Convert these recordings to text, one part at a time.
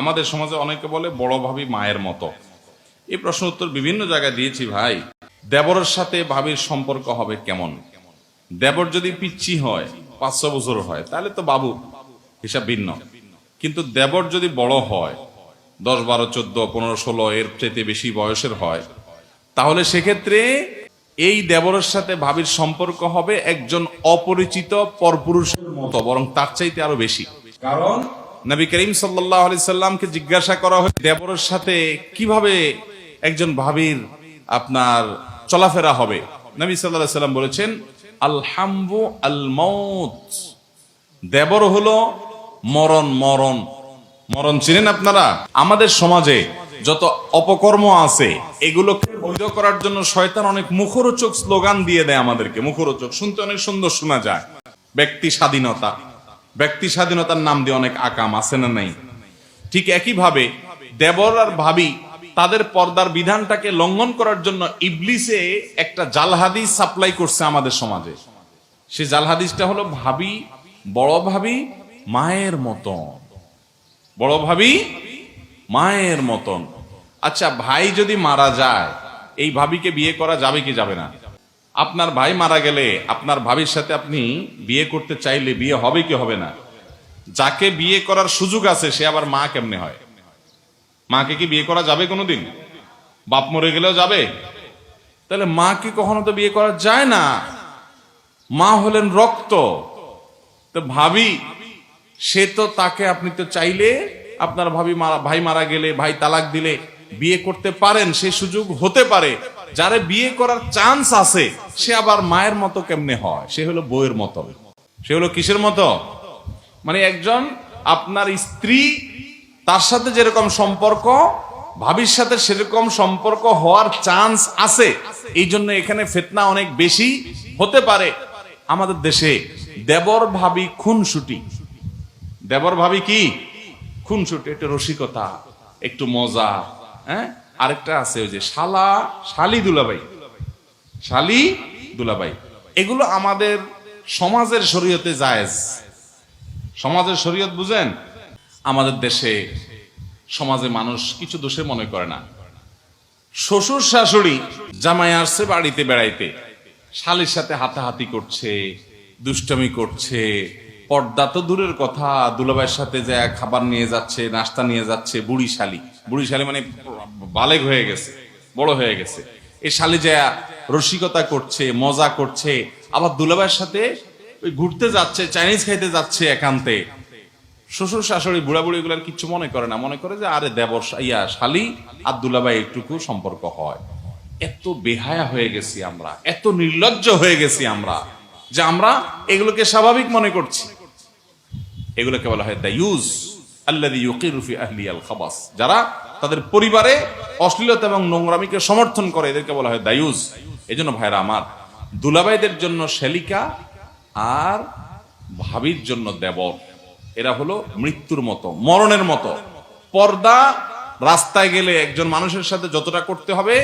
আমাদের সমাজে অনেকে বলে বড় ভাবি মায়ের মতো। এই প্রশ্ন উত্তর বিভিন্ন জায়গায় দিয়েছি ভাই। দেবরের সাথে ভাবির সম্পর্ক হবে কেমন? দেবর যদি পিচ্ছি হয় পাঁচশো বছর হয়, তাহলে তো বাবু হিসাব ভিন্ন। কিন্তু দেবর যদি বড় হয়, দশ, বারো, চোদ্দ, পনেরো, ষোলো, এর চাইতে বেশি বয়সের হয়, তাহলে সেক্ষেত্রে এই দেবরের সাথে ভাবির সম্পর্ক হবে একজন অপরিচিত পরপুরুষের মতো, বরং তার চাইতে আরও বেশি। কারণ নবী করিম সাল্লাহ সাল্লামকে জিজ্ঞাসা করা হয় দেবরের সাথে কীভাবে একজন ভাবির আপনার চলাফেরা হবে? নবী সাল্লাহ সাল্লাম বলেছেন আলহাম্বু আল মৌত দেবর হলো মরণ মরণ। মরণ চিনেন আপনারা? আমাদের সমাজে যত অপকর্ম আছে, এগুলোকে বৈধ করার জন্য শয়তান অনেক মুখরোচক স্লোগান দিয়ে দেয় আমাদেরকে, মুখরোচক। শুনতে অনেক সুন্দর শোনা যায়। ব্যক্তি স্বাধীনতা। ব্যক্তি স্বাধীনতার নাম দিয়ে অনেক আকাম আছে না নাই? ঠিক একইভাবে দেবর আর ভাবি তাদের পর্দার বিধানটাকে লঙ্ঘন করার জন্য ইবলিসে একটা জালহাদিস সাপ্লাই করছে আমাদের সমাজে। সে জাল হাদিসটা হলো ভাবি, বড় ভাবি, মায়ের মতন। বড় ভাবি, মায়ের মতন। আচ্ছা ভাই যদি মারা যায়, এই ভাবিকে বিয়ে করা যাবে কি যাবে না? আপনার ভাই মারা গেলে আপনার ভাবির সাথে আপনি বিয়ে করতে চাইলে বিয়ে হবে কি হবে না? যাকে বিয়ে করার সুযোগ আছে, সে আবার মা কেমনে হয়? মাকে কি বিয়ে করা যাবে কোনোদিন? বাপ মরে গেলেও যাবে? তাহলে মাকে কখনো তো বিয়ে করা যায় না? মা হলেন রক্ত। তো ভাবি, সে তো তাকে আপনি তো চাইলে আপনার ভাবি মারা, ভাই মারা গেলে, ভাই তালাক দিলে বিয়ে করতে পারেন, সে সুযোগ হতে পারে। যারে বিয়ে করার চান্স আছে, সে আবার মায়ের মতো কেমনে হয়? সে হলো বউয়ের মতো। সে হলো কিসের মতো? মানে একজন আপনার স্ত্রী, তার সাথে যেরকম সম্পর্ক, ভাবির সাথে সেরকম সম্পর্ক হওয়ার চান্স আছে। এই জন্য এখানে ফেতনা অনেক বেশি হতে পারে। আমাদের দেশে দেবর ভাবি খুনসুটি। দেবর ভাবি কি? খুনসুটি, একটু রসিকতা, একটু মজা হ্যাঁ? আরেকটা আছে ওই যে শালা, শালি দুলাবাই শালি দুলাবাই এগুলো আমাদের সমাজের শরীয়তে জায়েজ। সমাজের শরীয়ত বুঝেন? আমাদের দেশে সমাজে মানুষ কিছু দোষে মনে করে না। শ্বশুর, শাশুড়ি জামাই আসছে বাড়িতে বেড়াইতে। শালির সাথে হাতাহাতি করছে, দুষ্টমি করছে পর্দা তো দূরের কথা। দুলাভাইয়ের সাথে যা খাবার নিয়ে যাচ্ছে, নাস্তা নিয়ে যাচ্ছে, বুড়ি শালি। বুড়ি শালি মানে বালেগ হয়ে গেছে, বড় হয়ে গেছে। এই শালি যা রসিকতা করছে, মজা করছে, আবার দুলাভাইয়ের সাথে ঘুরতে যাচ্ছে, চাইনিজ খাইতে যাচ্ছে একান্তে। শ্বশুর শাশুড়ি বুড়া বুড়ি গুলার কিচ্ছু মনে করে না। মনে করে যে, আরে দেবর ইয়া, শালি আর দুলাভাই একটুকু সম্পর্ক হয়। এত বেহায়া হয়ে গেছি আমরা, এত নির্লজ্জ হয়ে গেছি আমরা, যে আমরা এগুলোকে স্বাভাবিক মনে করছি। এগুলোকে বলা হয় দায়ুজ আল্লাদি ইউকিরুফি আহলি আল খাবাস যারা তাদের পরিবারে অশ্লীলতা এবং নোংরামিকে সমর্থন করে, এদেরকে বলা হয় দায়ুজ এই জন্য ভাইরা আমার, দুলাভাইদের জন্য শ্যালিকা আর ভাবির জন্য দেবর। এরা হলো মৃত্যুর মতো, মরণের মতো। পর্দা, রাস্তায় গেলে একজন মানুষের সাথে যতটা করতে হবে,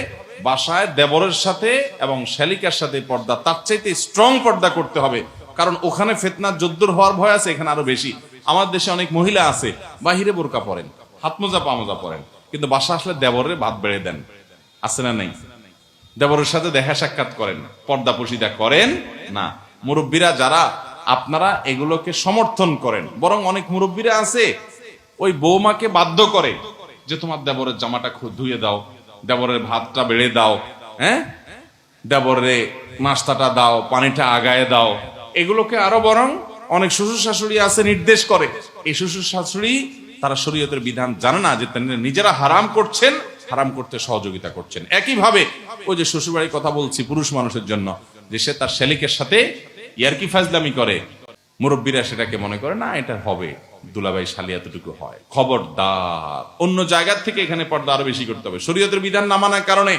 বাসায় দেবরের সাথে এবং শ্যালিকার সাথে পর্দা, তার চাইতে স্ট্রং পর্দা করতে হবে। কারণ ওখানে ফেতনা যদ্দুর হওয়ার ভয় আছে, এখানে আরও বেশি। আমার দেশে অনেক মহিলা আছে, বাহিরে বোরকা পরেন, হাত মোজা পরেন, কিন্তু বাসা আসলে দেবরের ভাত বেড়ে দেন। আছে না নেই? দেবরের সাথে দেখা সাক্ষাৎ করেন, পর্দা পশিদা করেন? না। মুরব্বীরা যারা, আপনারা এগুলোকে সমর্থন করেন, বরং অনেক মুরব্বীরা আছে, ওই বৌমাকে বাধ্য করে যে তোমার দেবরের জামাটা ধুয়ে দাও, দেবরের ভাতটা বেড়ে দাও হ্যাঁ? দেবরে নাস্তাটা দাও, পানিটা আগায় দাও এগুলোকে আরও বরং অনেক শ্বশুর শাশুড়ি আছে নির্দেশ করে। এই শ্বশুর শাশুড়ি তারা শরীয়তের বিধান জানে না যে নিজেরা হারাম করছেন, হারাম করতে সহযোগিতা করছেন। একইভাবে ওই যে শ্বশুরবাড়ির কথা বলছি পুরুষ মানুষের জন্য, যে সে তার শালিকের সাথে ইয়ারকি ফাজলামি করে। মুরব্বীরা সেটাকে মনে করে, না, এটা হবে। দুলাভাই শালি এতটুকু হয়। খবরদার। অন্য জায়গার থেকে এখানে পর্দা আরও বেশি করতে হবে। শরীয়তের বিধান না মানার কারণে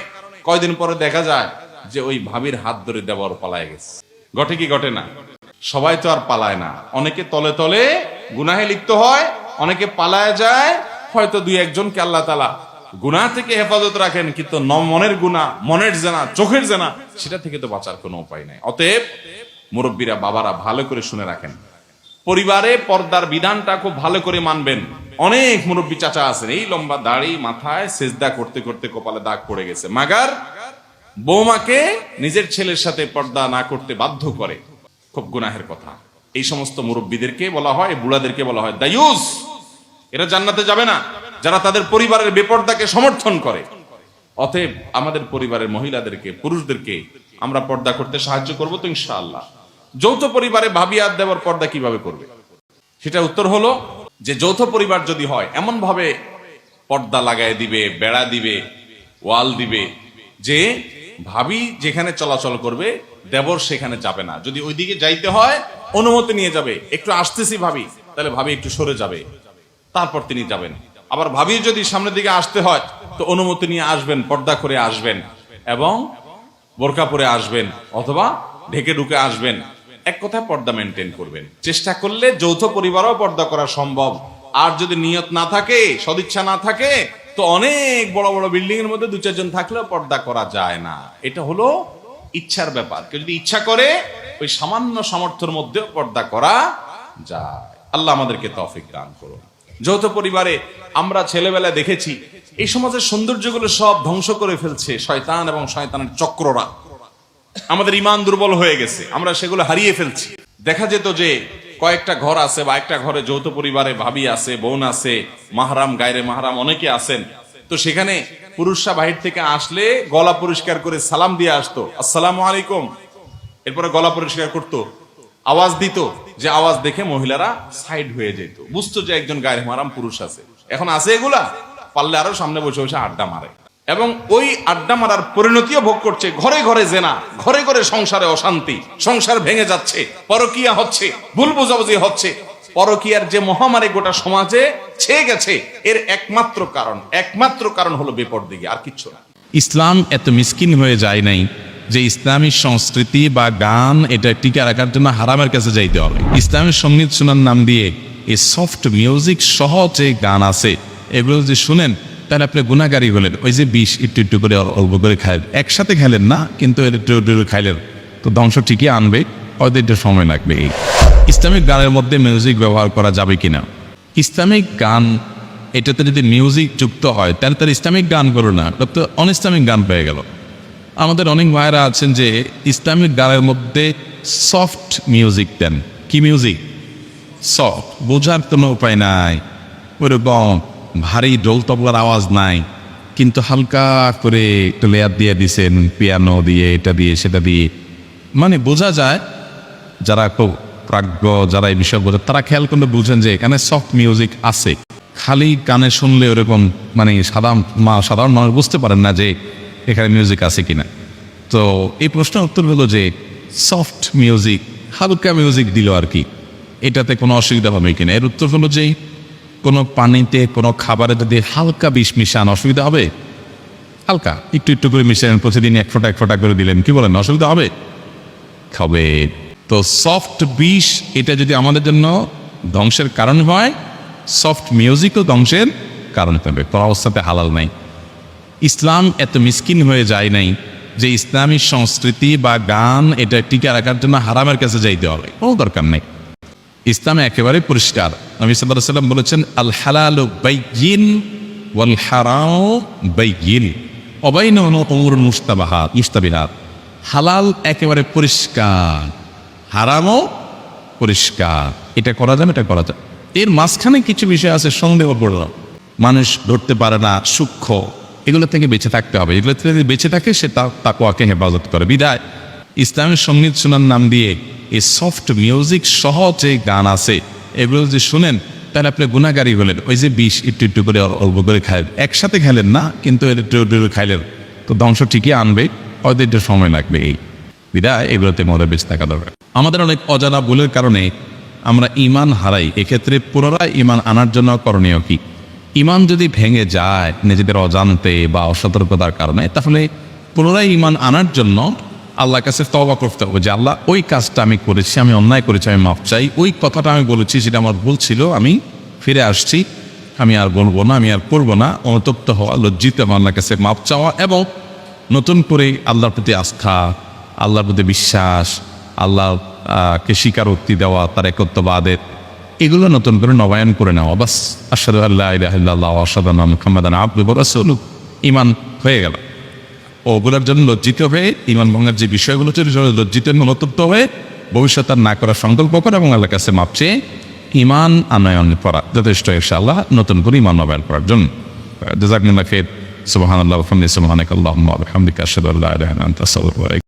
কয়দিন পরে দেখা যায় যে ওই ভাবির হাত ধরে দেবর পালায় গেছে। ঘটে কি ঘটে না? সবাই তো আর পালায় না। অনেকে তলে তলে গুনাহে লিপ্ত হয়, অনেকে পালায় যায়, হয়তো দুই একজনকে আল্লাহ তালা গুনাহ থেকে হেফাজত রাখেন, কিন্তু মনের গুনাহ মনের জানা, চোখের জানা, সেটা থেকে তো বাঁচার কোনো উপায় নাই। অতএব মুরব্বীরা, বাবারা ভালো করে শুনে রাখেন। পরিবারে পর্দার বিধানটা খুব ভালো করে মানবেন। অনেক মুরব্বী চাচা আছেন, এই লম্বা দাড়ি মাথায় সেজদা করতে করতে কপালে দাগ পড়ে গেছে। মাগার বৌমাকে নিজের ছেলের সাথে পর্দা না করতে বাধ্য করে। খুব গুনাহের কথা। এই সমস্ত মুরব্বীদেরকে বলা হয়, বুড়াদেরকে বলা হয়, দায়ুস। এরা জান্নাতে যাবে না। যারা তাদের পরিবারের বেপর্দাকে সমর্থন করে। অতএব আমাদের পরিবারের মহিলাদেরকে, পুরুষদেরকে আমরা পর্দা করতে সাহায্য করব তো ইনশাআল্লাহ। যৌথ পরিবারে ভাবি আর দেওয়ার পর্দা কীভাবে করবে? সেটা উত্তর হলো যে, যৌথ পরিবার যদি হয় এমন ভাবে পর্দা লাগায় দিবে, বেড়া দিবে, ওয়াল দিবে যে ভাবি যেখানে চলাচল করবে, দেবর সেখানে যাবে না। যদি ওইদিকে যাইতে হয়, অনুমতি নিয়ে যাবে। একটু আসতেছি ভাবি, তাহলে ভাবি একটু সরে যাবে। তারপর তিনি যাবেন। আবার ভাবি যদি সামনের দিকে আসতে হয়, তো অনুমতি নিয়ে আসবেন, পর্দা করে আসবেন এবং বোরকা পরে আসবেন অথবা ঢেকে ঢুকে আসবেন। এক কথায় পর্দা মেনটেন করবেন। চেষ্টা করলে যৌথ পরিবারও পর্দা করা সম্ভব। আর যদি নিয়ত না থাকে, সদিচ্ছা না থাকে তো অনেক বড় বড় বিল্ডিং এর মধ্যে দু চারজন থাকলেও পর্দা করা যায় না। এটা হলো ইচ্ছার ব্যাপার। কেউ যদি ইচ্ছা করে, ওই সামান্য সামর্থ্যের মধ্যেও পর্দা করা যায়। আল্লাহ আমাদেরকে তৌফিক দান করুন। যৌথ পরিবারে আমরা ছেলেবেলায় দেখেছি, এই সমাজের সৌন্দর্যগুলো সব ধ্বংস করে ফেলছে শয়তান এবং শয়তানের চক্ররা। আমাদের ইমান দুর্বল হয়ে গেছে, আমরা সেগুলো হারিয়ে ফেলছি। দেখা যেত যে কয়েকটা ঘর আছে বা একটা ঘরে যৌথ পরিবারে ভাবি আছে, বোন আছে, মাহারাম গায়রে মাহারাম অনেকে আছেন। তো সেখানে পুরুষরা বাহির থেকে আসলে গলা পরিষ্কার করে সালাম দিয়ে আসতো। আসসালামু আলাইকুম। এরপরে গলা পরিষ্কার করতো। আওয়াজ দিত যে আওয়াজ দেখে মহিলারা সাইড হয়ে যেত। বুঝতো যে একজন গায়ে মারাম পুরুষ আছে। এখন আছে এগুলা? পারলে আরও সামনে বসে বসে আড্ডা মারে। এবং ওই আড্ডা মারার পরিণতিও ভোগ করছে। ঘরে ঘরে জেনা, ঘরে ঘরে সংসারে অশান্তি, সংসার ভেঙে যাচ্ছে, পরকিয়া হচ্ছে, ভুল বোঝাবুঝি হচ্ছে। পরকিয়ার যে মহামারী গোটা সমাজে ছেয়ে গেছে, এর একমাত্র কারণ একমাত্র কারণ হলো বিপদ বেপরদিকে আর কিচ্ছু না। ইসলাম এত মিসকিন হয়ে যায় নাই যে ইসলামী সংস্কৃতি বা গান এটা টিকে রাখার জন্য হারামের কাছে যাইতে হবে। ইসলামের সংগীত শোনার নাম দিয়ে এই সফট মিউজিক সহ যে গান আছে। এগুলো যদি শুনেন তাহলে আপনি গুণাগারী হলেন। ওই যে বিষ একটু একটু করে অল্প করে খাইলেন একসাথে খাইলেন না, কিন্তু একটু একটু খাইলেন। তো ধ্বংস ঠিকই আনবে, হয়তো একটু সময় লাগবে ইসলামিক গানের মধ্যে মিউজিক ব্যবহার করা যাবে কিনা? ইসলামিক গান, এটাতে যদি মিউজিক যুক্ত হয়, তাহলে তার ইসলামিক গান করো না। তো অনইসলামিক গান পেয়ে গেল। আমাদের অনেক ভাইয়েরা আছেন যে, ইসলামিক গানের মধ্যে সফট মিউজিক দেন। কি মিউজিক সফট বোঝার কোনো উপায় নাই। ওরকম ভারী ডোল তবলার আওয়াজ নাই, কিন্তু হালকা করে একটু লেয়ার দিয়ে দিছেন, পিয়ানো দিয়ে, এটা দিয়ে, সেটা দিয়ে। মানে বোঝা যায়, যারা খুব প্রাজ্ঞ, যারা এই বিষয় বোঝে, তারা খেয়াল করলে বুঝেন যে এখানে সফট মিউজিক আছে। খালি কানে শুনলে ওরকম মানে সাধারণ মা, সাধারণ মানুষ বুঝতে পারেন না যে এখানে মিউজিক আছে কিনা। তো এই প্রশ্নের উত্তর হলো যে সফট মিউজিক হালকা মিউজিক দিল আর কি। এটাতে কোনো অসুবিধা হবে কিনা? এর উত্তর হলো যে কোনো পানিতে, কোনো খাবারে যদি হালকা বিষ মিশান, অসুবিধা হবে? হালকা, একটু একটু করে মিশালেন প্রতিদিন এক ফোঁটা এক ফোঁটা করে দিলেন। কি বলেন, অসুবিধা হবে? খাবে। তো সফট বিষ, এটা যদি আমাদের জন্য ধ্বংসের কারণ হয় সফট মিউজিকও ধ্বংসের কারণ হবে। কোনো অবস্থাতে হালাল নাই। ইসলাম এত মিসকিন হয়ে যায় নাই যে ইসলামী সংস্কৃতি বা গান, এটা টিকে রাখার জন্য হারামের কাছে যাইতে হবে। কোনো দরকার নেই। ইসলাম একেবারে পরিষ্কার। নবী সাল্লাহ সাল্লাম বলেছেন আল হালাল বাইয়িন ওয়াল হারাম বাইয়িন। অবাইন অমর মুস্তাবাহাত মুস্তাবিহাত হালাল একেবারে পরিষ্কার। হারামও পরিষ্কার। এটা করা যাবে, এটা করা যাবে। এর মাঝখানে কিছু বিষয় আছে সন্দেহ করলাম মানুষ ধরতে পারে না, সূক্ষ্ম। এগুলো থেকে বেঁচে থাকতে হবে। এগুলো থেকে বেঁচে থাকে, সে তা তাকুয়াকে হেফাজত করে। বিদায়। ইসলামের সংগীত শোনার নাম দিয়ে এই সফট মিউজিক সহ যে গান আছে। এগুলো যদি শুনেন, তাহলে আপনি গুণাগারী হলেন। ওই যে বিষ, একটু একটু করে অল্প করে খাইলেন। একসাথে খাইলেন না, কিন্তু একটু একটু খাইলেন। তো ধ্বংস ঠিকই আনবে, হয়তো একটু সময় লাগবে এই। বিদায়, এগুলোতে মনে বেঁচে থাকা দরকার। আমাদের অনেক অজানা ভুলের কারণে আমরা ইমান হারাই। এক্ষেত্রে পুনরায় ইমান আনার জন্য করণীয় কি? ইমান যদি ভেঙে যায় নিজেদের অজান্তে বা অসতর্কতার কারণে, তাহলে পুনরায় ইমান আনার জন্য আল্লাহর কাছে তবা করতে হবে যে আল্লাহ, ওই কাজটা আমি করেছি, আমি অন্যায় করেছি, আমি মাফ চাই। ওই কথাটা আমি বলেছি, সেটা আমার ভুল ছিল, আমি ফিরে আসছি। আমি আর বলব না, আমি আর করব না। অনুতপ্ত হওয়া, লজ্জিত হওয়া, আল্লাহর কাছে মাপ চাওয়া এবং নতুন করে আল্লাহর প্রতি আস্থা, আল্লাহর প্রতি বিশ্বাস, আল্লাহ কে স্বীকারোক্তি দেওয়া, তার একত্ববাদের, এগুলো নতুন করে নবায়ন করে নেওয়া। বাস আসাদু আল্লাহ ইলাহ আসাদান মোহাম্মদান আব্দু রসুল ইমান হয়ে গেল। ওগুলোর জন্য লজ্জিত হয়ে ইমান ভঙ্গার যে বিষয়গুলো ছিল লজ্জিত মনতপ্ত হয়ে ভবিষ্যৎ আর না করার সংকল্প করে এবং আল্লাহ কাছে মাপছে ইমান আনয়ন করা। যথেষ্ট, ইনশাআল্লাহ, নতুন করে ইমান নবায়ন করার জন্য। জাজাকুল্লাহ খেদ আল্লাহ আল্লাহ বিহামদিহি আল্লাহ বিহামদিকা, আশহাদু